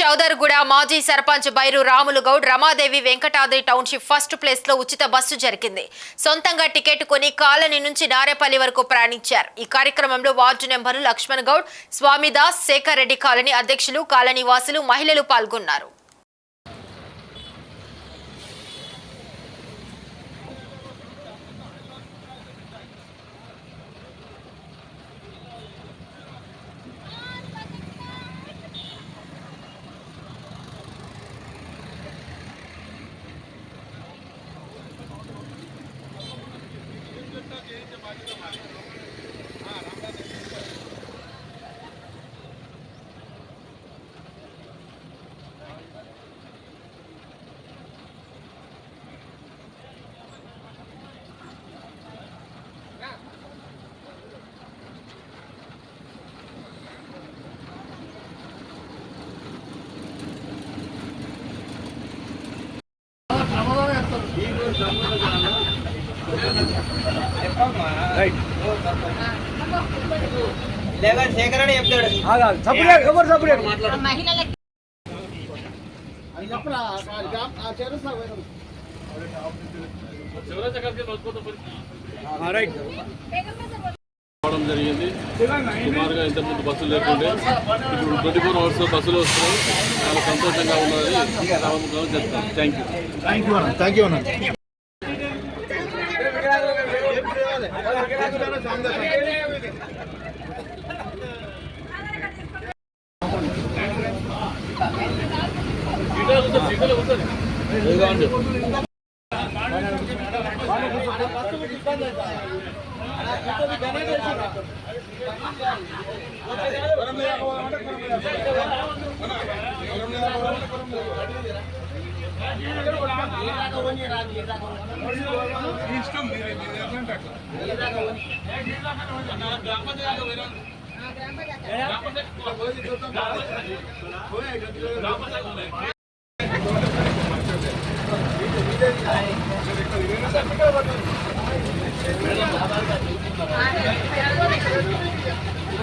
చౌదర్గూడ మాజీ sarpanch Bairu Ramulu Goud Ramadevi Venkatadri township first ప్లేస్లో ఉచిత బస్సు జరిగింది. సొంతంగా టికెట్ కొని కాలనీ నుంచి నారేపల్లి వరకు ప్రయాణించారు. ఈ కార్యక్రమంలో ward number Laxman Goud Swamidas Shekar Reddy colony అధ్యక్షులు కాలనీ వాసులు మహిళలు పాల్గొన్నారు. ఎవరు సపరేట్ రావడం జరిగింది సుమారుగా ఇంతకుముందు బస్సులు లేకుంటే ఇప్పుడు ట్వంటీ ఫోర్ అవర్స్ బస్సులు వస్తున్నాయి చాలా సంతోషంగా ఉన్నది చెప్తాను థ్యాంక్ యూ థ్యాంక్ యూ అన్న థ్యాంక్ యూ అన్న ఫోటో తీసుకోండి అలా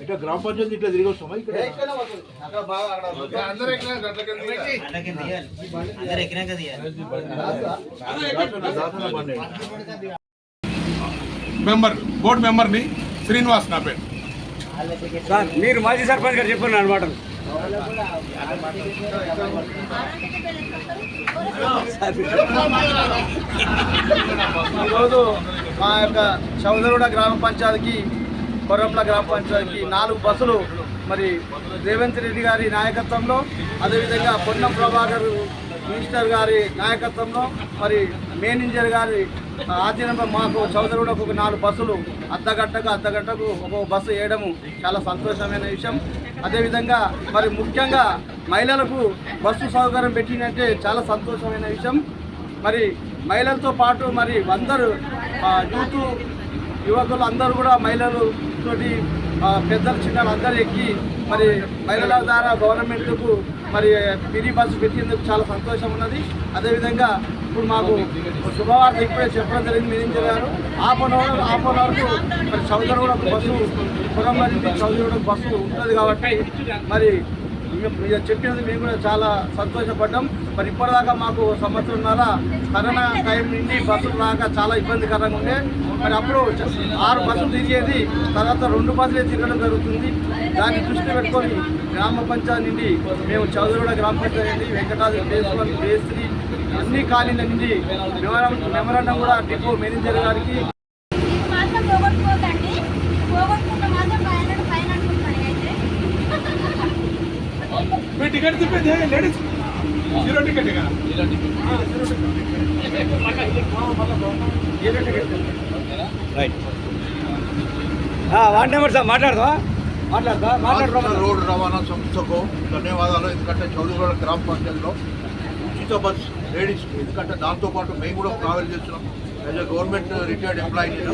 ఇట్లా గ్రామ పంచాయతీ ఇట్లా తిరిగి వస్తామా ఇక్కడ? మెంబర్ బోర్డు మెంబర్ని శ్రీనివాస్ నా పేరు. సార్ మీరు మాజీ సర్పంచ్ గారు చెప్పండి అనమాట ఈరోజు మా యొక్క చౌదరుడ గ్రామ పంచాయతీకి కొర్రప్ల గ్రామ పంచాయతీకి నాలుగు బస్సులు మరి రేవంత్ రెడ్డి గారి నాయకత్వంలో అదేవిధంగా పొన్నం ప్రభాకర్ మినిస్టర్ గారి నాయకత్వంలో మరి మేనేజర్ గారి ఆధ్వర్యంలో మాకు చౌదరుడు ఒక నాలుగు బస్సులు అర్ధగంటకు అర్ధగంటకు ఒక బస్సు వేయడము చాలా సంతోషమైన విషయం. అదేవిధంగా మరి ముఖ్యంగా మహిళలకు బస్సు సౌకర్యం పెట్టినట్టే చాలా సంతోషమైన విషయం. మరి మహిళలతో పాటు మరి అందరూ యూత్ యువకులు అందరూ కూడా మహిళలు తోటి పెద్దలు చిన్నలు అందరూ ఎక్కి మరి మహిళల ద్వారా గవర్నమెంట్కు మరి మినీ బస్సు పెట్టినందుకు చాలా సంతోషం ఉన్నది. అదేవిధంగా ఇప్పుడు మాకు శుభవార్త ఇప్పుడే చెప్పడం జరిగింది మేనేజర్ గారు. Half an hour half an అవర్కు మరి చౌదరిగూడ బస్సు పురంలో చౌదరి కూడా బస్సు ఉంటుంది కాబట్టి మరి మీరు చెప్పినందుకు మేము కూడా చాలా సంతోషపడ్డాం. మరి ఇప్పటిదాకా మాకు సంవత్సరంన్నర కరోనా టైం నుండి బస్సులు రాక చాలా ఇబ్బందికరంగా ఉండే. మరి అప్పుడు ఆరు బస్సులు తిరిగేది తర్వాత రెండు బస్సులే తిరగడం జరుగుతుంది. దాన్ని దృష్టి పెట్టుకొని గ్రామ పంచాయతీ నుండి మేము చౌదరుడ గ్రామ పంచాయతీ వెంకటాద్రి బేస్వన్ అన్ని ఖాళీల నుండి మెమరం మెమరాండం కూడా డిపో మేనేజర్ గారికి టికెట్ చూపించే లేడీస్? జీరో టికెట్ కదా రైట్. వార్డ్ నెంబర్ సార్ మాట్లాడదా మాట్లాడు రాష్ట్ర రోడ్డు రవాణా సంస్థకు ధన్యవాదాలు. ఎందుకంటే చౌదరిగూడ గ్రామ పంచాయతీలో ఉచిత బస్ లేడీస్. ఎందుకంటే దాంతోపాటు మేము కూడా ట్రావెల్ చేస్తున్నాం. As a government retired employee నేను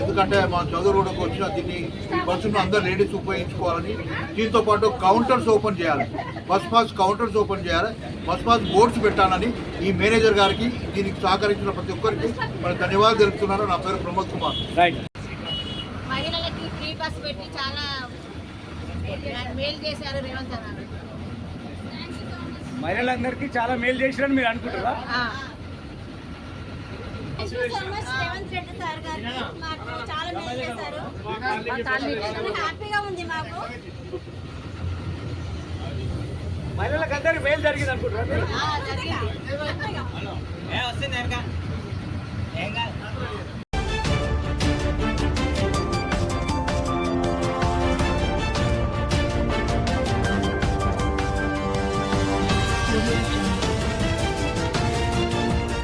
ఎందుకంటే మా చౌదరిగూడకు వచ్చిన దీన్ని బస్సును అందరు లేడీస్ ఉపయోగించుకోవాలని దీంతో పాటు కౌంటర్స్ ఓపెన్ చేయాలి. బస్ పాస్ కౌంటర్స్ ఓపెన్ చేయాలి. బస్ పాస్ బోర్డ్స్ పెట్టాలని ఈ మేనేజర్ గారికి దీనికి సహకరించిన ప్రతి ఒక్కరికి మన ధన్యవాదాలు తెలుపుతున్నాను. నా పేరు ప్రమోద్ కుమార్. రైట్. మహిళలకి ఫ్రీ బస్ పెట్టి చాలా మేలు చేశారు రేవంత్ అన్న. మహిళలందరికీ చాలా మేలు చేసిరని మీరు అనుకుంటారా? థ్యాంక్ మాకు చాలా మేలు చేశారు. హ్యాపీగా ఉంది మాకు. మహిళలకు అందరు మేలు జరిగింది అనుకుంటున్నారు